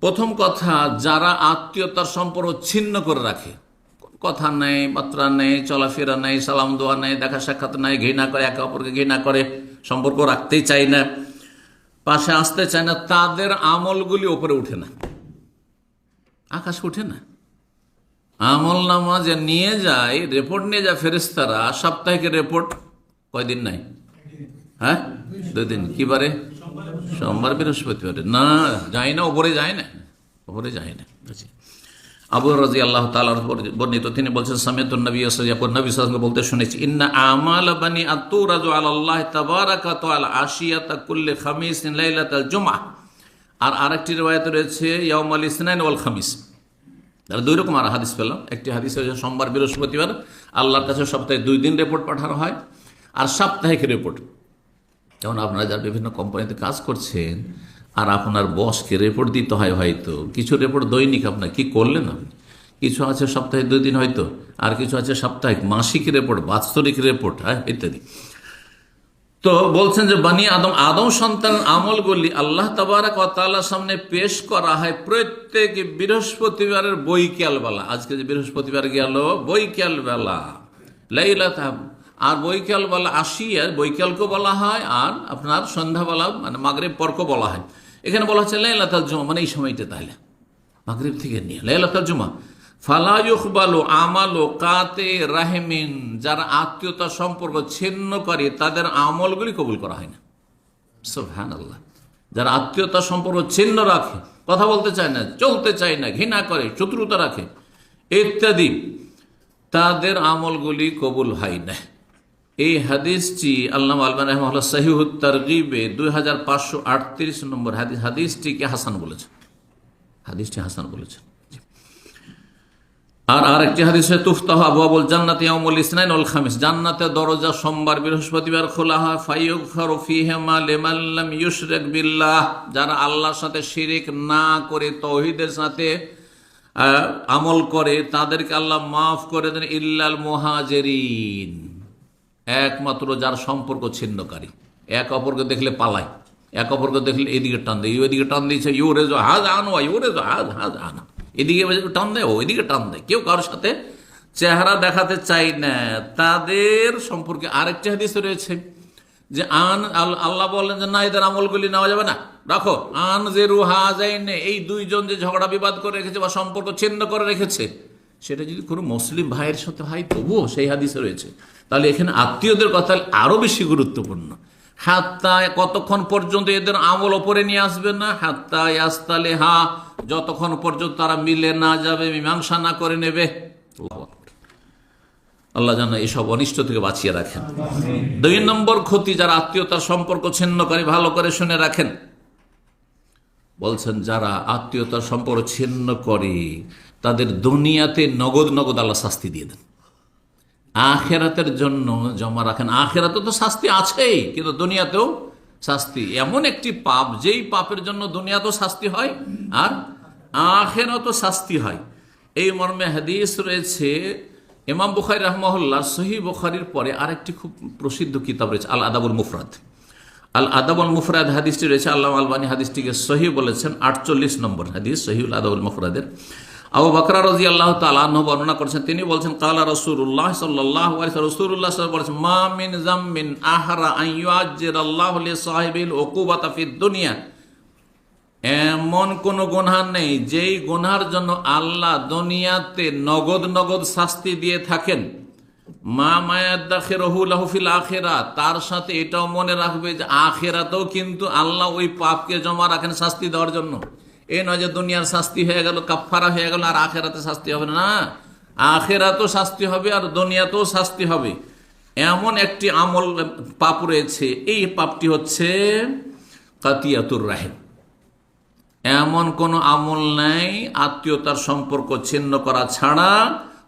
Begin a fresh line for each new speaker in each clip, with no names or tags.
প্রথম কথা, যারা আত্মীয়তার সম্পর্ক ছিন্ন করে রাখে। কথা নেই বার্তা নেই, চলাফেরা নেই, সালাম দোয়া নেই, দেখা সাক্ষাৎ নেই, ঘৃণা করে, একে অপরকে ঘৃণা করে, সম্পর্ক রাখতেই চায় না, পাশে আসতে চায় না, তাদের আমলগুলি ওপরে উঠে না। আকাশ উঠে না। আমল নামা যে নিয়ে যায় রিপোর্ট নিয়ে যায় ফেরেস্তারা সাপ্তাহিক রিপোর্ট কয়দিন নাই? হ্যাঁ? দুই দিন। কি বারে? সোমবার বৃহস্পতিবার। না যায় না ওপরে যায় না। ওপরে যায় না। আবু রাজি আল্লাহ তালার বর্ণিত তিনি বলছেন সামেত নবী নবী সাল্লাল্লাহু বলতে শুনেছি ইন্না আমাল বানি আতুরাজু আলাল্লাহ তাবারাকা তাআলা আশিয়াতা কুল্লি খামিসিন লাইলাতাল জুমআ। আর আরেকটি রওয়ায়াত রয়েছে ইয়াউমাল ইসনাইন ওয়াল খামিস। তাহলে দুই রকম আর হাদিস পেলাম। একটি হাদিস হচ্ছে সোমবার বৃহস্পতিবার আল্লাহর কাছে সপ্তাহে দুই দিন রিপোর্ট পাঠানো হয় আর সাপ্তাহিক রিপোর্ট যেমন আপনারা যারা বিভিন্ন কোম্পানিতে কাজ করছেন, আর আপনার বসকে রিপোর্ট দিতে হয় হয়তো, কিছু রিপোর্ট দৈনিক আপনার, কি করলেন আপনি? কিছু আছে সপ্তাহে দুই দিন হয়তো, আর কিছু আছে সাপ্তাহিক, মাসিক রিপোর্ট বাৎসরিক রিপোর্ট হ্যাঁ ইত্যাদি। তো বলছেন যে বানি আদম আদম সন্তান আমলগুলি আল্লাহ তাবারাক ওয়া তাআলার সামনে পেশ করা হয় প্রত্যেক বৃহস্পতিবারের বৈকাল বেলা। আজকে যে বৃহস্পতিবার গেল, বৈকাল বেলা। লাইলা আর বৈকাল বেলা আসিয়া বৈকালকে বলা হয়, আর আপনার সন্ধ্যাবেলা মানে মাগরেব পর্ক বলা হয়। এখানে বলা হচ্ছে লাইলাতাল জুমা মানে এই সময়টা তাহলে। মাগরেব থেকে নিয়ে, লাইলাতাল জুমা। ফালায়ুকবালু আমালো কাতে রাহেমিন, যারা আত্মীয়তা সম্পর্ক ছিন্ন করে, তাদের আমলগুলি কবুল করা হয় না। সোহান আল্লাহ যারা আত্মীয়তা সম্পর্ক ছিন্ন রাখে, কথা বলতে চায় না, চলতে চায় না, ঘৃণা করে, শত্রুতা রাখে, ইত্যাদি, তাদের আমলগুলি কবুল হয় না। এই হাদিসটি আল্লাহ আলমান রহমাল্লাহ সাহিহুত তারগিবে দুই হাজার পাঁচশো আটত্রিশ নম্বর হাদিস হাদিসটিকে হাসান বলেছেন হাদিসটি হাসান বলেছেন আর আরেকটি হাদিসে, তুফতাহ আবু আবুল জান্নাত ইয়াউমুল ইসনাইন ওয়াল খামিস। জান্নাতের দরজা সোমবার বৃহস্পতিবার খোলা হয়। ফায়ুগফারু ফিহিমা লিমান লাম ইউশরিক বিল্লাহ। যারা আল্লাহর সাথে শিরিক না করে, তৌহিদের সাথে আমল করে, তাদেরকে আল্লাহ মাফ করে দেন। ইল্লাল মুহাজিরিন। একমাত্র যার সম্পর্ক ছিন্নকারী। এক অপরকে দেখলে পালায়, এক অপরকে দেখলে এদিকে টান দেয় ওইদিকে টান দিয়েছে ইউরে রেজো, হাজ আনো ইউরে যো হাজ হাজ আনো। এদিকে টান দেয়, ও এদিকে টান দেয়। কেউ কারোর সাথে চেহারা দেখাতে চাই না। তাদের সম্পর্কে আরেকটি হাদিস রয়েছে যে আন, আল- আল্লাহ বললেন যে, না, এদের আমলগুলি নেওয়া যাবে না। রাখো, আন যে রুহা যাইনে, এই দুইজন যে ঝগড়া বিবাদ করে রেখেছে বা সম্পর্ক ছিন্ন করে রেখেছে সেটা যদি কোনো মুসলিম ভাইয়ের সাথে হয়, তবুও সেই হাদিসে রয়েছে। তাহলে এখানে আত্মীয়দের কথা আরও বেশি গুরুত্বপূর্ণ। হাত্তায় কতক্ষণ পর্যন্ত এদের আমল ওপরে নিয়ে আসবে না? হাত্তায় আস্তালে হা যতক্ষণ পর্যন্ত তারা মিলে না যাবে, মীমাংসা না করে নেবে। আল্লাহ যেন এসব অনিষ্ট থেকে বাঁচিয়ে রাখেন। দুই নম্বর ক্ষতি, যারা আত্মীয়তার সম্পর্ক ছিন্ন করে, ভালো করে শুনে রাখেন। বলছেন, যারা আত্মীয়তার সম্পর্ক ছিন্ন করে, তাদের দুনিয়াতে নগদ নগদ আল্লাহ শাস্তি দিয়ে দেন। আখেরাতের জন্য জমা রাখেন। আখেরাতে তো শাস্তি আছেই, কিন্তু দুনিয়াতেও শাস্তি। এমন একটি পাপ, যেই পাপের জন্য দুনিয়াতেও শাস্তি হয়, আর আখেরাতেও শাস্তি হয়। এই মর্মে হাদিস রয়েছে, ইমাম বুখারি রহমহল্লা সহি বুখারির পরে আরেকটি খুব প্রসিদ্ধ কিতাব রয়েছে আল আদাবুল মুফরাদ। আল আদাবুল মুফরাদ হাদিসটি রয়েছে আল্লাহ আলবানী হাদিসটিকে সহি বলেছেন, আটচল্লিশ নম্বর হাদিস, সহিউল আদাবুল মুফরাদের। আবু বকরা রাজি আল্লাহ তালাহ বর্ণনা করেছেন, তিনি বলছেন, কালা রসুল্লাহ সাল্লাহ রসুল্লাহ বলেছেন, মা মিন জাম্মিন আহরা আইয়াজ্জির আল্লাহ সাহেবিল ওকুবাতা ফিদ দুনিয়া। এমন কোন গুনহার নেই, যেই গুনহার জন্য আল্লাহ দুনিয়াতে নগদ নগদ শাস্তি দিয়ে থাকেন। মা মায়াদ্দাখিল আখেরা, তার সাথে এটাও মনে রাখবে যে আখেরাতেও কিন্তু আল্লাহ ওই পাপকে জমা রাখেন শাস্তি দেওয়ার জন্য। এ নয় যে দুনিয়ার শাস্তি হয়ে গেল কাফারা হয়ে গেল, আর আখেরাতে শাস্তি হবে না। আখেরাতেও শাস্তি হবে আর দুনিয়াতেও শাস্তি হবে। এমন একটি আমল পাপ রয়েছে, এই পাপটি হচ্ছে কাতিয়াতুর রাহেম। এমন কোন আমল নাই, আত্মীয়তার সম্পর্ক ছিন্ন করা ছাড়া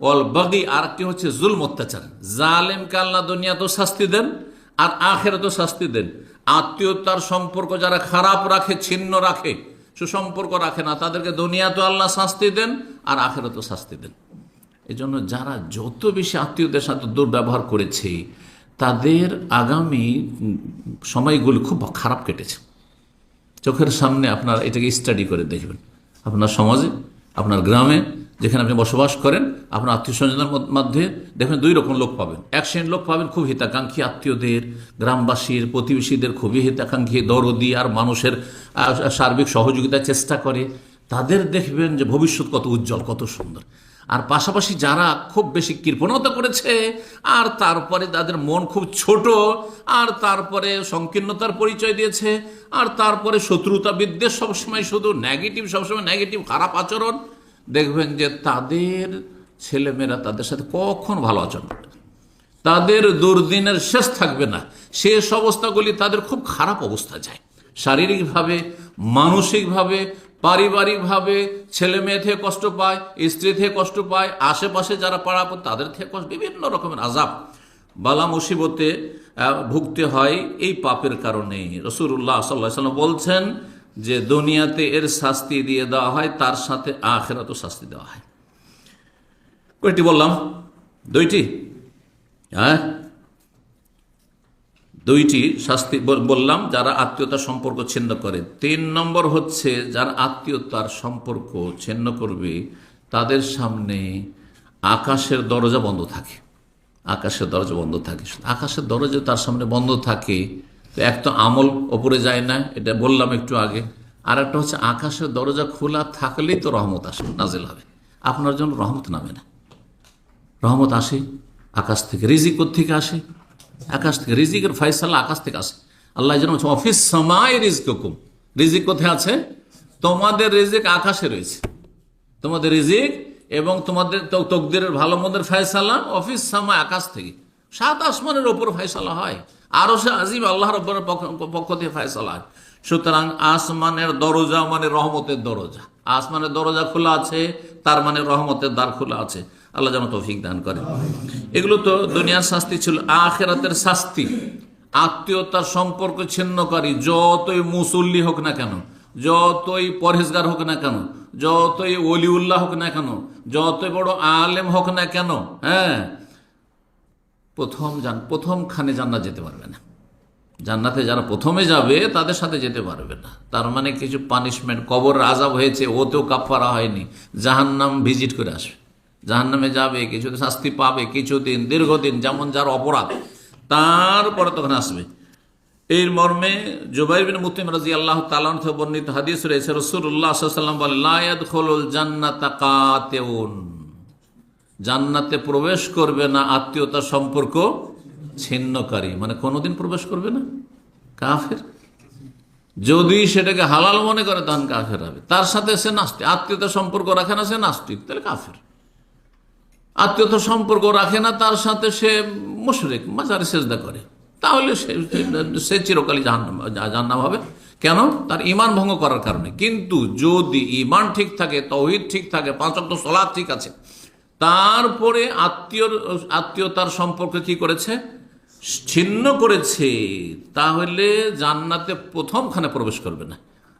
অল বাগি, আর একটি হচ্ছে জুলম অত্যাচার। জালেমকে দুনিয়া তো শাস্তি দেন, আর আখের তো শাস্তি দেন। আত্মীয়তার সম্পর্ক যারা খারাপ রাখে, ছিন্ন রাখে, সুসম্পর্ক রাখে না, তাদেরকে দুনিয়া তো আল্লাহ শাস্তি দেন, আর আখের তো শাস্তি দেন। এজন্য যারা যত বেশি আত্মীয়দের সাথে দুর্ব্যবহার করেছে, তাদের আগামী সময়গুলি খুব খারাপ কেটেছে। চোখের সামনে আপনারা এটাকে স্টাডি করে দেখবেন। আপনার সমাজে, আপনার গ্রামে যেখানে আপনি বসবাস করেন, আপনার আত্মীয় স্বজনের মধ্যে দেখবেন দুই রকম লোক পাবেন। এক শ্রেণির লোক পাবেন খুব হিতাকাঙ্ক্ষী আত্মীয়দের, গ্রামবাসীর, প্রতিবেশীদের খুবই হিতাকাঙ্ক্ষী, দরদি আর মানুষের সার্বিক সহযোগিতার চেষ্টা করে। তাদের দেখবেন যে ভবিষ্যৎ কত উজ্জ্বল, কত সুন্দর। আর পাশাপাশি যারা খুব বেশি কৃপণতা করেছে, আর তারপরে তাদের মন খুব ছোট, আর তারপরে সংকীর্ণতার পরিচয় দিয়েছে, আর তারপরে শত্রুতা বিদ্বেষ সবসময় শুধু নেগেটিভ সবসময় নেগেটিভ খারাপ আচরণ দেখবেন যে তাদের ছেলেমেয়েরা তাদের সাথে কখন ভালো আচরণ করবে? তাদের দুর্দিনের শেষ থাকবে না। শেষ অবস্থাগুলি তাদের খুব খারাপ অবস্থা যায়। শারীরিকভাবে, মানসিকভাবে, পারিবারিকভাবে ছেলে মেয়ে থেকে কষ্ট পায়, স্ত্রী থেকে কষ্ট পায়, আশেপাশে যারা পাড়া তাদের থেকে কষ্ট বিভিন্ন রকমের আজাব বালা মুসিবতে ভুগতে হয়। এই পাপের কারণে রসুল্লাহ সাল্লাহ সাল্লাম বলছেন যে দুনিয়াতে এর শাস্তি দিয়ে দেওয়া হয়, তার সাথে আখেরাতও শাস্তি দেওয়া হয়। কয়টি বললাম? দুইটি? হ্যাঁ? দুইটি শাস্তি বললাম, যারা আত্মীয়তার সম্পর্ক ছিন্ন করে। তিন নম্বর হচ্ছে, যারা আত্মীয়তার সম্পর্ক ছিন্ন করবে, তাদের সামনে আকাশের দরজা বন্ধ থাকে। আকাশের দরজা বন্ধ থাকে। আকাশের দরজা তার সামনে বন্ধ থাকে তো এক তো আমল ওপরে যায় না, এটা বললাম একটু আগে। আর একটা হচ্ছে আকাশের দরজা খোলা থাকলেই তো রহমত আসে, নাজেল হবে। আপনার জন্য রহমত নামে না। রহমত আসে, আকাশ থেকে রিজিক থেকে আসে? আকাশ থেকে রিজিকের ফয়সালা আকাশ থেকে আসে। আল্লাহ যেন অফিস সময় রিজিক হুকুম রিজিক কোথায় আছে? তোমাদের রিজিক আকাশে রয়েছে। তোমাদের রিজিক এবং তোমাদের তকদিরের ভালো মন্দের ফয়সালা অফিস সময় আকাশ থেকে। সাত আসমানের ওপর ফয়সালা হয়। আরও সে আজিব আল্লাহর ওপরের পক্ষ- পক্ষ থেকে ফয়সালা হয়। সুতরাং আসমানের দরজা মানে রহমতের দরজা। আসমানের দরজা খোলা আছে, তার মানে রহমতের দ্বার খোলা আছে। আল্লাহ যেন তৌফিক দান করে এগুলো তো দুনিয়ার শাস্তি ছিল, আখেরাতের শাস্তি। আত্মীয়তার সম্পর্ক ছিন্নকারী, যতই মুসল্লি হোক না কেন, যতই পরহেজগার হোক না কেন, যতই অলিউল্লাহ হোক না কেন, যতই বড় আলেম হোক না কেন হ্যাঁ প্রথম জান, প্রথমখানে জান্নাত যেতে পারবে না। জান্নাতে যারা প্রথমে যাবে, তাদের সাথে যেতে পারবে না। তার মানে কিছু পানিশমেন্ট কবর আজাব হয়েছে, ওতেও কাফারা হয়নি। জাহান্নাম ভিজিট করে আসবে। জাহান্নামে যাবে কিছু শাস্তি পাবে, কিছুদিন, দীর্ঘদিন, যেমন যার অপরাধ, তারপরে তখন আসবে। এই মর্মে জুবাইর বিন মুতিম রাজি আল্লাহ তালান বর্ণিত হাদিস রয়েছে রসুল্লাহ সাল্লাম বলে লায়াদ খোলুল জান্নাতা কাতেউন। জান্নাতে প্রবেশ করবে না আত্মীয়তার সম্পর্ক ছিন্নকারী। মানে কোনোদিন প্রবেশ করবে না। কাফের। যদি সেটাকে হালাল মনে করে, তখন কাফের হবে। তার সাথে সে নাস্তিক। আত্মীয়তার সম্পর্ক রাখে না, সে নাস্তিক। তাহলে কাফের। আত্মীয়তার সম্পর্ক রাখে না, তার সাথে সে মুশরিক মাজারে সেজদা করে। তাহলে সে চিরকালই জাহান্নাম হবে। কেন? তার ইমান ভঙ্গ করার কারণে। কিন্তু যদি ইমান ঠিক থাকে, তৌহিদ ঠিক থাকে, পাঁচ অক্ট সলাদ ঠিক আছে তারপরে আত্মীয় আত্মীয়তার সম্পর্কে কি করেছে? ছিন্ন করেছে। তাহলে জান্নাতে প্রথমখানে প্রবেশ করবে না।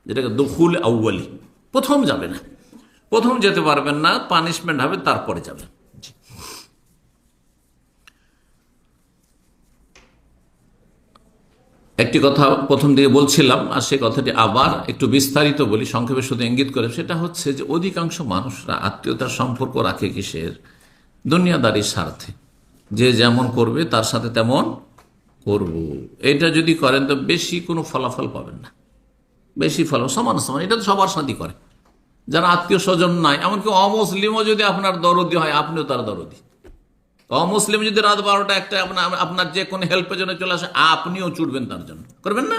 যেটাকে দুফুল আউ্বালি প্রথম যাবে না। প্রথম যেতে পারবেন না পানিশমেন্ট হবে, তারপরে যাবে একটি কথা প্রথম দিকে বলছিলাম, আর সে কথাটি আবার একটু বিস্তারিত বলি, সংক্ষেপে শুধু ইঙ্গিত করে, সেটা হচ্ছে যে অধিকাংশ মানুষরা আত্মীয়তার সম্পর্ক রাখে কিসের? দুনিয়াদারির স্বার্থে। যে যেমন করবে, তার সাথে তেমন করব। এটা যদি করেন, তো বেশি কোনো ফলাফল পাবেন না। বেশি ফল সমান সমান, এটা তো সবার সাথে করে। যারা আত্মীয় স্বজন নাই, এমনকি অমুসলিমও যদি আপনার দরদি হয়, আপনিও তার দরদি। অমুসলিম যদি রাত বারোটা একটা আপনার আপনার যে কোনো হেল্পের জন্য চলে আসে আপনিও ছুটবেন তার জন্য। করবেন না?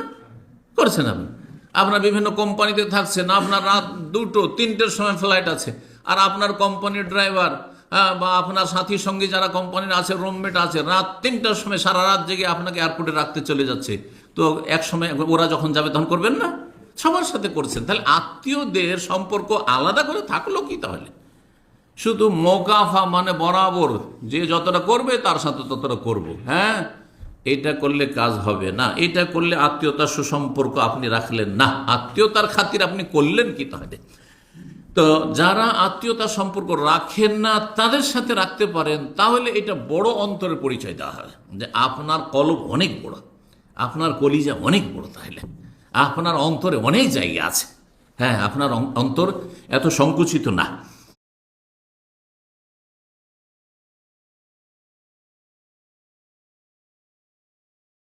করছেন আপনি। আপনার বিভিন্ন কোম্পানিতে থাকছেন আপনার রাত দুটো তিনটের সময় ফ্লাইট আছে। আর আপনার কোম্পানির ড্রাইভার হ্যাঁ, বা আপনার সাথী সঙ্গে যারা কোম্পানির আছে রুমমেট আছে রাত তিনটার সময় সারা রাত জেগে আপনাকে এয়ারপোর্টে রাখতে চলে যাচ্ছে। তো এক সময় ওরা যখন যাবে তখন করবেন না? সবার সাথে করছেন। তাহলে আত্মীয়দের সম্পর্ক আলাদা করে থাকল কি তাহলে? শুধু মোকাফা মানে বরাবর, যে যতটা করবে তার সাথে ততটা করব। হ্যাঁ? এটা করলে কাজ হবে না। এটা করলে আত্মীয়তার সুসম্পর্ক আপনি রাখলেন না। আত্মীয়তার খাতির আপনি করলেন কি তাহলে? তো যারা আত্মীয়তার সম্পর্ক রাখেন না, তাদের সাথে রাখতে পারেন, তাহলে এটা বড় অন্তরের পরিচয় দেওয়া হয়। যে আপনার কলব অনেক বড়। আপনার কলিজা অনেক বড় তাহলে। আপনার অন্তরে অনেক জায়গা আছে। হ্যাঁ আপনার অন্তর এত সংকুচিত না।